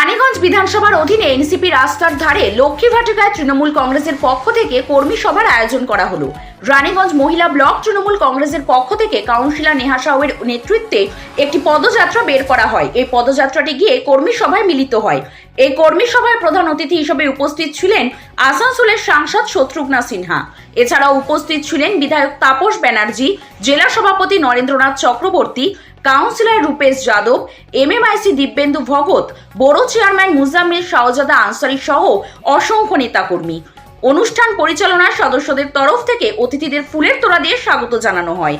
রানীগঞ্জ বিধানসভার অধীনে এনসিপি রাস্তার ধারে লক্ষ্মী ভাটিকায় তৃণমূল কংগ্রেসের পক্ষ থেকে কর্মী সভার আয়োজন করা হলো। রানীগঞ্জ মহিলা ব্লক তৃণমূল কংগ্রেসের পক্ষ থেকে কাউন্সিলর নেহা সাউয়ের নেতৃত্বে একটি পদযাত্রা বের করা হয়। এই পদযাত্রাটি গিয়ে কর্মী সভায় মিলিত হয়। এই কর্মী সভায় প্রধান অতিথি হিসেবে উপস্থিত ছিলেন আসানসোলের সাংসদ শত্রুঘ্না সিনহা। এছাড়াও উপস্থিত ছিলেন বিধায়ক তাপস ব্যানার্জি, জেলা সভাপতি নরেন্দ্রনাথ চক্রবর্তী কাউন্সিলর রূপেশ যাদব এমএমআইসি দিব্যেন্দু ভগত বড় চেয়ারম্যান মুজাম্মিল শাহজাদা আনসারি সহ অসংখ্য নেতাকর্মী। অনুষ্ঠান পরিচালনার সদস্যদের তরফ থেকে অতিথিদের ফুলের তোড়া দিয়ে স্বাগত জানানো হয়।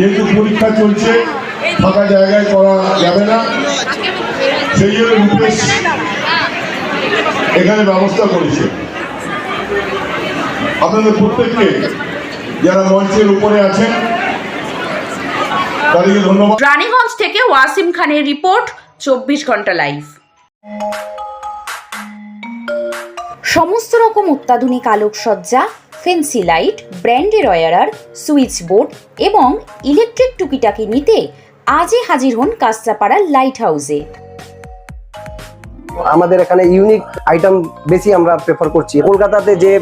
যেহেতু পরীক্ষা চলছে ফাঁকা জায়গায় করা যাবে না। সেই জন্য রূপেশ এখানে ব্যবস্থা করেছে। আপনাদের প্রত্যেককে যারা মঞ্চের উপরে আছেন তাদেরকে ধন্যবাদ। রানীগঞ্জ থেকে ওয়াসিম খানের রিপোর্ট চব্বিশ ঘণ্টা লাইভ। সমস্ত রকম অত্যাধুনিক আলোকসজ্জা ফেন্সি লাইট ব্র্যান্ডের অয়ারার সুইচ বোর্ড এবং ইলেকট্রিক টুকিটাকি নিতে আজই হাজির হন কাস্তাপাড়া লাইট হাউসে আমাদের এখানে ইউনিক আইটেম বেশি আমরা প্রেফার করছি। কলকাতাতে যে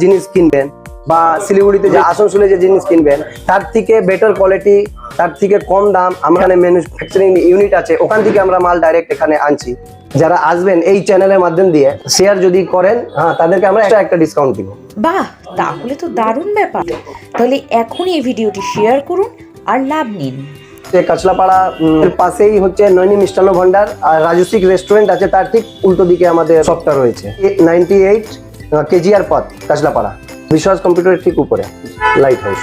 জিনিস কিনবেন বা শিলিগুড়িতে যে আসানসোলে যে জিনিস কিনবেন তার থেকে বেটার কোয়ালিটি তার থেকে কম দাম আমরা ম্যানুফ্যাকচারিং ইউনিট আছে ওখান থেকে আমরা মাল ডাইরেক্ট এখানে আনছি। যারা আসবেন এই চ্যানেলের মাধ্যম দিয়ে শেয়ার যদি করেন হ্যাঁ তাদেরকে আমরা একটা একটা ডিসকাউন্ট দিব। বাহ তাহলে তো দারুণ ব্যাপার। তাহলে এখনই এই ভিডিওটি শেয়ার করুন আর লাভ নিন। কাছলাপাড়া পাশেই হচ্ছে নৈনি মিষ্টান্ন ভান্ডার আর রাজস্বিক রেস্টুরেন্ট আছে তার ঠিক উল্টো দিকে আমাদের শপটা রয়েছে। নাইনটি এইট কেজিআর পথ কাছলাপাড়া বিশ্বাস কম্পিউটারের ঠিক উপরে লাইট হাউস